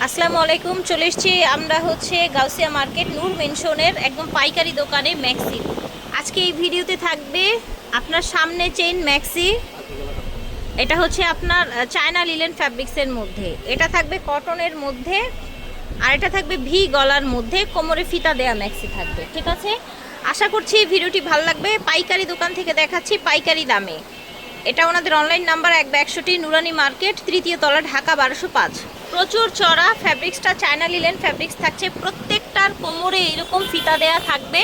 আসসালামু আলাইকুম, চলে এসেছি আমরা হচ্ছে গাউসিয়া মার্কেট নূর মেনশনের একদম পাইকারি দোকানে ম্যাক্সি। আজকে এই ভিডিওতে থাকবে আপনার সামনে চেইন ম্যাক্সি। এটা হচ্ছে আপনার চায়না লিলেন ফ্যাব্রিক্সের মধ্যে। এটা থাকবে কটনের মধ্যে, আর এটা থাকবে ভি গলার মধ্যে, কোমরে ফিতা দেয়া ম্যাক্সি থাকবে, ঠিক আছে? আশা করছি ভিডিওটি ভালো লাগবে। পাইকারি দোকান থেকে দেখাচ্ছি পাইকারি দামে। এটা ওনাদের অনলাইন নাম্বার এক একশোটি নুরানি মার্কেট, তৃতীয় তলা, ঢাকা, বারোশো পাঁচ। প্রচুর চড়া ফ্যাব্রিক্সটা চায়না লিলেন ফ্যাব্রিক্স থাকছে। প্রত্যেকটার কোমরে এরকম ফিতা দেয়া থাকবে।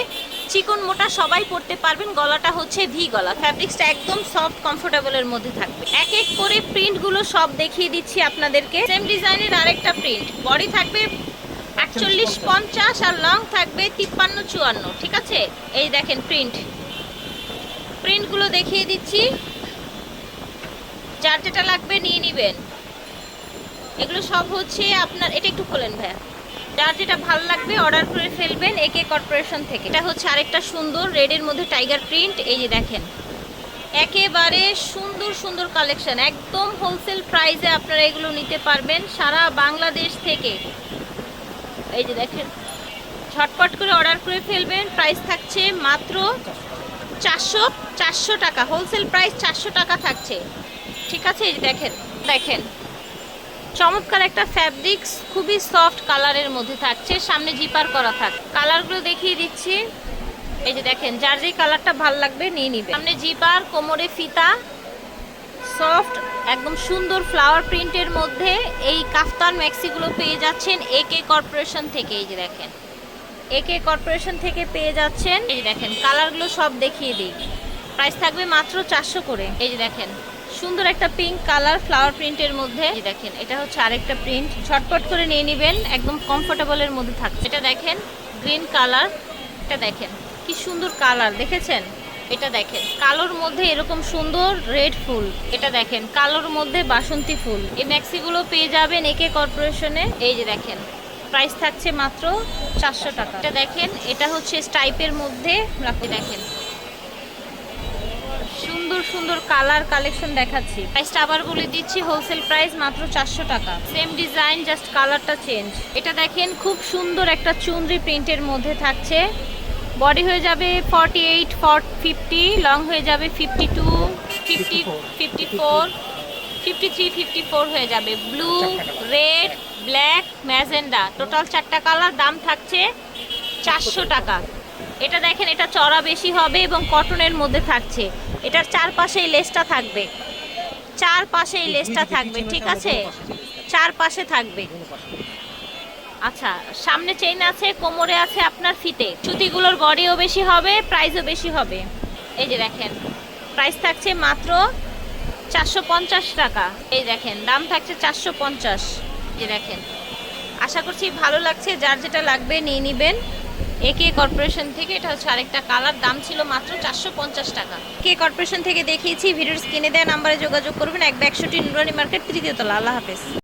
চিকন মোটা সবাই পরতে পারবেন, গলাটা হচ্ছে ভি গলা। ফ্যাব্রিক্সটা একদম সফট কমফোর্টেবলের মধ্যে থাকবে। এক এক করে প্রিন্টগুলো সব দেখিয়ে দিচ্ছি আপনাদেরকে। সেম ডিজাইনের আরেকটা প্রিন্ট বডি থাকবে আটচল্লিশ পঞ্চাশ আর লং থাকবে তিপ্পান্ন, চুয়ান্ন। ঠিক আছে? এই দেখেন প্রিন্ট প্রিন্টগুলো দেখিয়ে দিচ্ছি। যার যেটা লাগবে নিয়ে নেবেন। এগুলো সব হচ্ছে আপনার, এটা একটু খোলেন ভাইয়া। যার যেটা ভালো লাগবে অর্ডার করে ফেলবেন একে কর্পোরেশন থেকে। এটা হচ্ছে আরেকটা সুন্দর রেডের মধ্যে টাইগার প্রিন্ট এই যে দেখেন। একেবারে সুন্দর সুন্দর কালেকশন একদম হোলসেল প্রাইসে আপনারা এগুলো নিতে পারবেন সারা বাংলাদেশ থেকে। এই যে দেখেন, ঝটপট করে অর্ডার করে ফেলবেন। প্রাইস থাকছে মাত্র চারশো চারশো টাকা। হোলসেল প্রাইস চারশো টাকা থাকছে। ঠিক আছে, এই যে দেখেন দেখেন। চমৎকার একটা ফ্যাব্রিক্স খুবই সফট কালারের মধ্যে থাকছে, সামনে জিপার করা থাক। কালারগুলো দেখিয়ে দিচ্ছি। এই যে দেখেন, যার যেই কালারটা ভালো লাগবে নিয়ে নিবে। সামনে জিপার কোমরে ফিতা সফট একদম সুন্দর ফ্লাওয়ার প্রিন্টের মধ্যে এই কাফতান ম্যাক্সিগুলো পেয়ে যাচ্ছেন এ কে কর্পোরেশন থেকে। এই যে দেখেন এ কে কর্পোরেশন থেকে পেয়ে যাচ্ছেন। এই যে দেখেন কালারগুলো সব দেখিয়ে দিই। প্রাইস থাকবে মাত্র চারশো করে। এই যে দেখেন সুন্দর একটা পিঙ্ক কালার ফ্লাওয়ার প্রিন্টের মধ্যে। দেখেন, এটা হচ্ছে আরেকটা প্রিন্ট ঝটপট করে নিয়ে নেবেন, একদম কমফোর্টেবলের মধ্যে থাকছে এটা দেখেন গ্রিন কালার এটা দেখেন, কি সুন্দর কালার দেখেছেন? এটা দেখেন, কালোর মধ্যে এরকম সুন্দর রেড ফুল। এটা দেখেন, কালোর মধ্যে বাসন্তী ফুল। এই ম্যাক্সিগুলো পেয়ে যাবেন একে কর্পোরেশনে এই যে দেখেন প্রাইস থাকছে মাত্র চারশো টাকা। এটা দেখেন, এটা হচ্ছে স্টাইপের মধ্যে। রাখতে দেখেন সুন্দর সুন্দর কালার কালেকশন দেখাচ্ছি। প্রাইসটা আবার বলে দিচ্ছি হোলসেল প্রাইস মাত্র চারশো টাকা। সেম ডিজাইন জাস্ট কালারটা চেঞ্জ এটা দেখেন, খুব সুন্দর একটা চুনরি প্রিন্টের মধ্যে থাকছে। বডি হয়ে যাবে ফর্টি এইট ফিফটি লং হয়ে যাবে fifty two fifty fifty four fifty three fifty four হয়ে যাবে। Blue red black magenta. Total চারটা কালার দাম থাকছে চারশো টাকা। এটা দেখেন, এটা চড়া বেশি হবে এবং কটনের মধ্যে থাকছে। এটার চারপাশে এই লেসটা থাকবে। চারপাশে এই লেসটা থাকবে ঠিক আছে? চারপাশে থাকবে। আচ্ছা সামনে চেইন আছে কোমরে আছে আপনার ফিতে সুতিগুলোর বডিও বেশি হবে প্রাইসও বেশি হবে। এই যে দেখেন প্রাইস থাকছে মাত্র চারশো পঞ্চাশ টাকা। এই দেখেন দাম থাকছে চারশো পঞ্চাশ। এই দেখেন আশা করছি ভালো লাগছে যার যেটা লাগবে নিয়ে নেবেন। একে কর্পোরেশন থেকে এটা হচ্ছে আরেকটা কালার, দাম ছিল মাত্র চারশো পঞ্চাশ টাকা। কে কর্পোরেশন থেকে দেখিয়েছি, ভিডিওর স্ক্রিনে দেওয়া নাম্বারে যোগাযোগ করবেন, এক একশোটি নুরানি মার্কেট, তৃতীয় তলা। আল্লাহ হাফেজ।